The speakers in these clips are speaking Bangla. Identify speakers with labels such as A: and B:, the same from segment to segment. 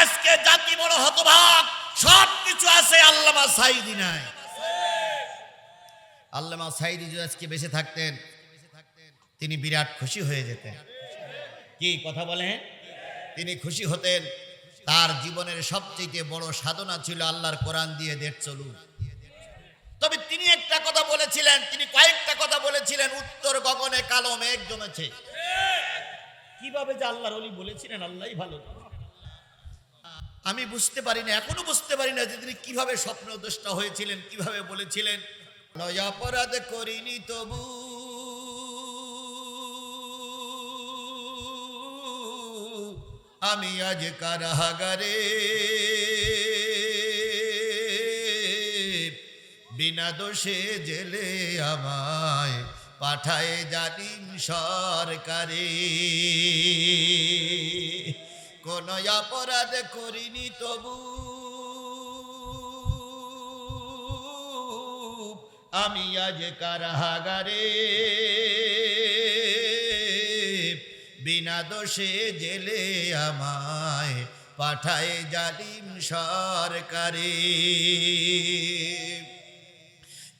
A: আজকে জাতি বড় হতভাগ সব কিছু আছে আল্লামা সাইদি নাই। আল্লামা সাইদি যদি আজকে বেঁচে থাকতেন, তিনি বিরাট খুশি হয়ে যেতেন। কি কথা বলেন? তিনি খুশি হতেন, তার জীবনের সবচেয়ে বড় সাধনা ছিল আল্লাহর কোরআন দিয়ে দেড় চলুন। তবে তিনি একটা কথা বলেছিলেন, তিনি কয়েকটা কথা বলেছিলেন, উত্তর গগনে কালো মেঘ জমেছে। কীভাবে যে আল্লাহর অলি বলেছিলেন, আল্লাহই ভালো। আমি বুঝতে পারি না, এখনও বুঝতে পারি না যে তিনি কীভাবে স্বপ্ন দোষটা হয়েছিলেন, কীভাবে বলেছিলেন। নয় অপরাধ করিনি তবু। আমি আজ কারাগারে। বিনা দোষে জেলে আমায় পাঠায় জালিম সরকারে। কোন অপরাধ করিনি তবু। আমি আজ কারাগারে, বিনা দোষে জেলে আমায় পাঠায় জালিম সরকারে।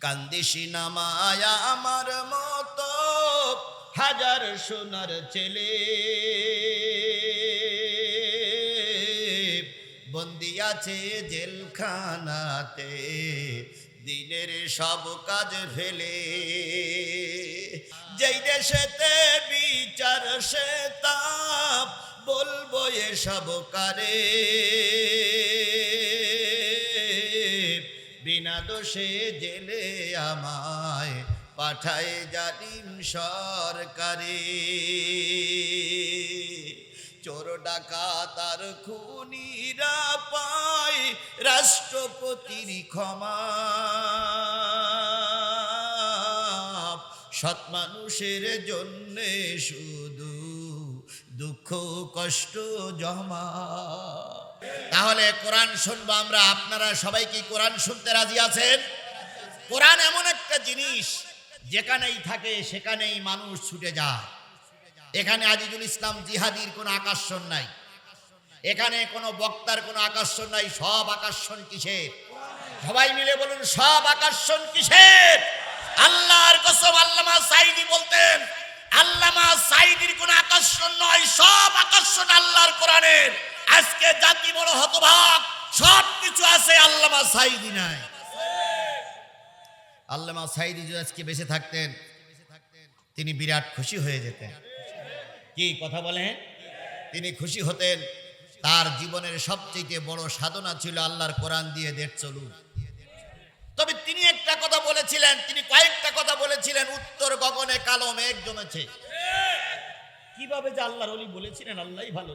A: কান্দিসি নামায়া আমার মতো হাজার সোনার ছেলে। আছে জেলখানাতে, দিনের সব কাজ ফেলে। যেই দেশেতে বিচার, সে তাপ বলব এসব কারে। বিনা দোষে জেলে আমায় পাঠায় জালিম সরকারে। চোর ডাকা তার খুনিরা পায় রাষ্ট্রপতির ক্ষমা। সৎ মানুষের জন্যে শুধু দুঃখ, কষ্ট জমা। তাহলে কোরআন শুনব আমরা। আপনারা সবাই কি কোরআন শুনতে রাজি আছেন? কোরআন এমন একটা জিনিস যেখানেই থাকে সেখানেই মানুষ ছুটে যায়। এখানে আজিজুল ইসলাম জিহাদির কোনো আকর্ষণ নাই। এখানে কোনো বক্তার কোনো আকর্ষণ নাই, সব আকর্ষণ কিসের? সবাই মিলে বলুন, সব আকর্ষণ কিসের? আল্লাহর কসম আল্লামা সাইদি বলতেন, আল্লামা সাইদির কোনো আকর্ষণ নয়, সব আকর্ষণ আল্লাহর কোরআনের। আজকে জাতি বড় হতভাগ সব কিছু আছে, আল্লামা সাইদি নাই। আল্লামা সাইদি যদি আজকে বেঁচে থাকতেন, তিনি বিরাট খুশি হয়ে যেতেন। কি কথা বলেন? তিনি খুশি হতেন। তার জীবনের সবচেয়ে বড় সাধনা ছিল আল্লাহর কোরআন দিয়ে দেড় চলুন। তবে তিনি একটা কথা বলেছিলেন, তিনি কয়েকটা কথা বলেছিলেন, উত্তর গগনে কালো মেঘ জমেছে। কীভাবে যে আল্লাহর অলি বলেছিলেন, আল্লাহই ভালো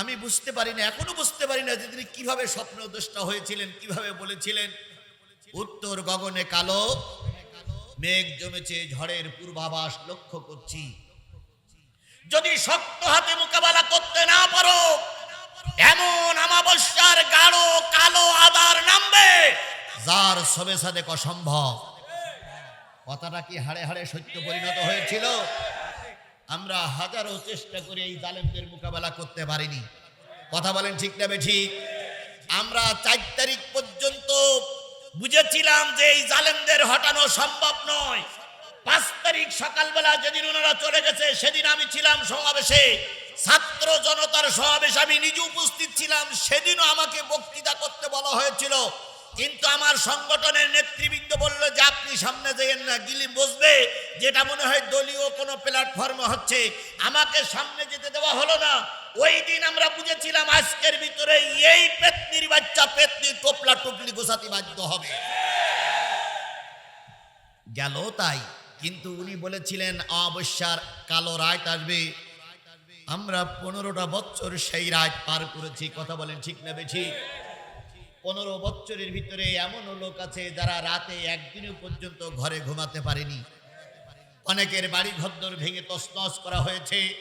A: আমি বুঝতে পারি না এখনও বুঝতে পারি না যে তিনি কীভাবে স্বপ্ন দোষটা হয়েছিলেন, কীভাবে বলেছিলেন। উত্তর গগনে কালো মেঘ জমেছে, ঝড়ের পূর্বাভাস লক্ষ্য করছি। যদি শক্ত হাতে মোকাবেলা করতে না পারো, এমন আমাবস্যার গাঢ় কালো আদার নামবে যার সবে সাদেক অসম্ভব। কথাটা কি হাড়ে হাড়ে সত্য পরিণত হয়েছিল? আমরা হাজারো চেষ্টা করে এই জালেমদের মোকাবেলা করতে পারিনি। কথা বলেন ঠিক না ঠিক আমরা চার তারিখ পর্যন্ত বুঝেছিলাম যে এই জালেমদের হটানো সম্ভব নয়। পাঁচ তারিখ সকালবেলা যেদিন ওনারা চলে গেছে, সেদিন আমি ছিলাম সমাবেশে। ছাত্র জনতার সমাবেশ আমি নিজে উপস্থিত ছিলাম, সেদিনও আমাকে বক্তৃতা করতে বলা হয়েছিল। কিন্তু আমার সংগঠনের নেতৃবৃন্দ বলল, যে আপনি সামনে যেয়েন না গিলি বসবে, যেটা মনে হয় দলীয় কোনো প্ল্যাটফর্মে হচ্ছে, আমাকে সামনে যেতে দেওয়া হলো না। ওই দিন আমরা বুঝেছিলাম আজকের ভিতরে এই পেতনির বাচ্চা পেতনির টোপলা টুপলি গোসাতে বাধ্য হবে। গেল তাই। কিন্তু উনি বলেছিলেন অবস্যার কালো রাত আসবে। আমরা পনেরোটা বছর সেই রাত পার করেছি। কথা বলেন ঠিক না ঠিক? পনেরো বছরের ভিতরে এমনও লোক আছে যারা রাতে একদিনও পর্যন্ত ঘরে ঘুমাতে পারেনি। অনেকের বাড়ি ঘরদর ভেঙে তসনস করা হয়েছে।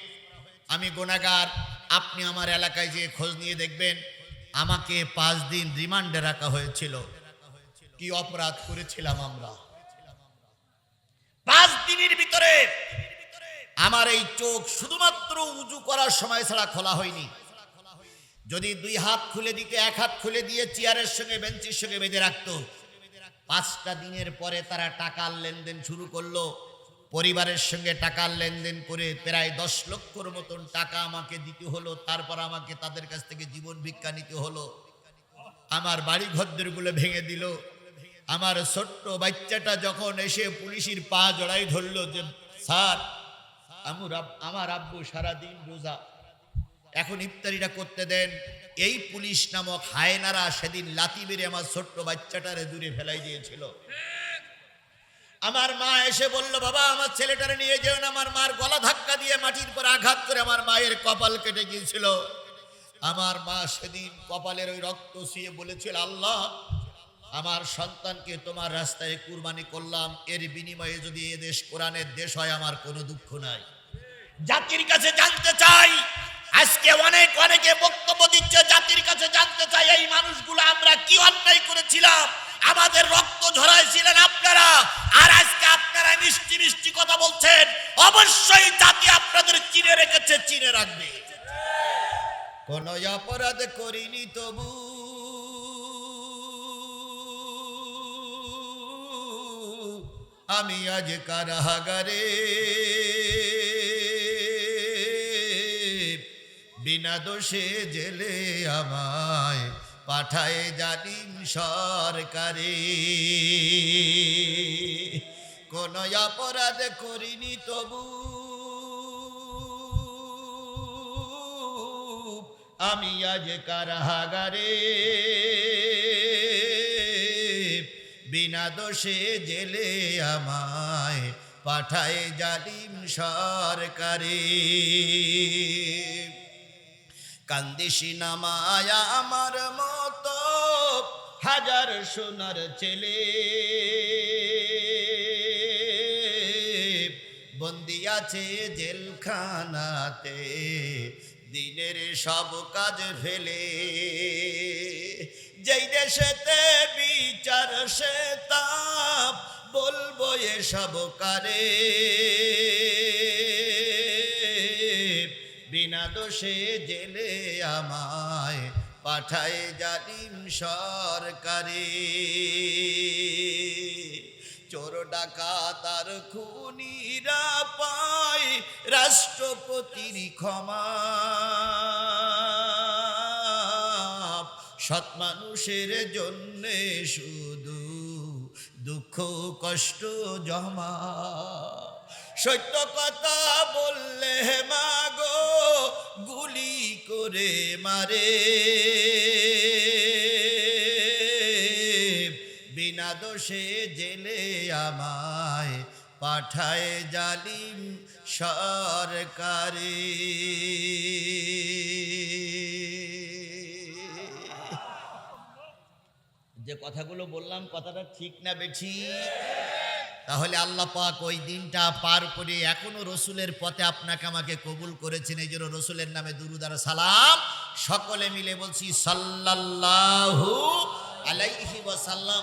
A: আমি গোনাগার, আপনি আমার এলাকায় যে খোঁজ নিয়ে দেখবেন, আমাকে পাঁচ দিন রিমান্ডে রাখা হয়েছিল। কি অপরাধ করেছিলাম আমরা? দিনের ভিতরে আমার এই চোখ শুধুমাত্র উজু করার সময় ছাড়া খোলা হয়নি। যদি দুই হাত খুলে দিতে, এক হাত খুলে দিয়ে চেয়ারের সঙ্গে, বেঞ্চের সঙ্গে বেঁধে রাখতো। পাঁচটা দিনের পরে তারা টাকার লেনদেন শুরু করল। পরিবারের সঙ্গে টাকার লেনদেন করে প্রায় দশ লক্ষর মতন টাকা আমাকে দিতে হলো। তারপর আমাকে তাদের কাছ থেকে জীবন ভিক্ষা নিতে হলো। আমার বাড়ি ঘরদেরগুলো ভেঙে দিল। আমার ছোট্ট বাচ্চাটা যখন এসে পুলিশের পা জড়াই ধরলো যে, স্যার আমার আমার আব্বু সারাদিন রোজা। এখন ইফতারিটা করতে দেন। এই পুলিশ নামক হায়নারা সেদিন লাতি মেরে আমার ছোট্ট বাচ্চাটারে দূরে ফেলাই দিয়েছিল। আমার মা এসে বলল, বাবা, আমার ছেলেটারে নিয়ে যেও না। আমার মার গলা ধাক্কা দিয়ে মাটির পর আঘাত করে আমার মায়ের কপাল কেটে গিয়েছিল। আমার মা সেদিন কপালের ওই রক্ত শুয়ে বলেছিল, আল্লাহ আমার সন্তানকে তোমার রাস্তায় কুরবানি করলাম, এর বিনিময়ে যদি এ দেশ কোরআনের দেশ হয়, আমার কোনো দুঃখ নাই। জাতির কাছে জানতে চাই, আজকে অনেক অনেকে বক্তব্য দিচ্ছে, জাতির কাছে জানতে চাই, এই মানুষগুলো আমরা কি অন্যায় করেছিলাম? আমাদের রক্ত ঝরাইছিলেন আপনারা, আর আজকে আপনারা মিষ্টি মিষ্টি কথা বলছেন। অবশ্যই জাতি আপনাদের চিনে রেখেছে, চিনে রাখবে। কোন অপরাধ করিনি তবু। আমি আজ কারাগারে। বিনা দোষে জেলে আমায় পাঠায় জানিম সরকারে। কোন অপরাধ করিনি তবু। আমি আজ কারাগারে। বিনা দোষে জেলে আমায় পাঠায় জালিম সরকারে। কান্দিসি নামায়া আমার মতো হাজার সোনার ছেলে। বন্দি আছে জেলখানাতে, দিনের সব কাজ ফেলে। যেই দেশেতে বিচার, সে তাপ বলব এসব কারে। বিনা দোষে জেলে আমায় পাঠায় জালিম সরকারে। চোর ডাকাত আর খুনিরা পায় রাষ্ট্রপতির ক্ষমা। সৎ মানুষের জন্যে শুধু দুঃখ, কষ্ট জমা। সত্য কথা বললে মাগো, গুলি করে মারে। বিনা দোষে জেলে আমায় পাঠায় জালিম সরকারে। যে কথাগুলো বললাম, কথাটা ঠিক না বেছি তাহলে আল্লাহ পাক ওই দিনটা পার করে এখনও রসুলের পথে আপনাকে আমাকে কবুল করেছেন। এই জন্য রসুলের নামে দুরুদার সালাম। সকলে মিলে বলছি সাল্লাল্লাহু আলাইহি ওয়াসাল্লাম।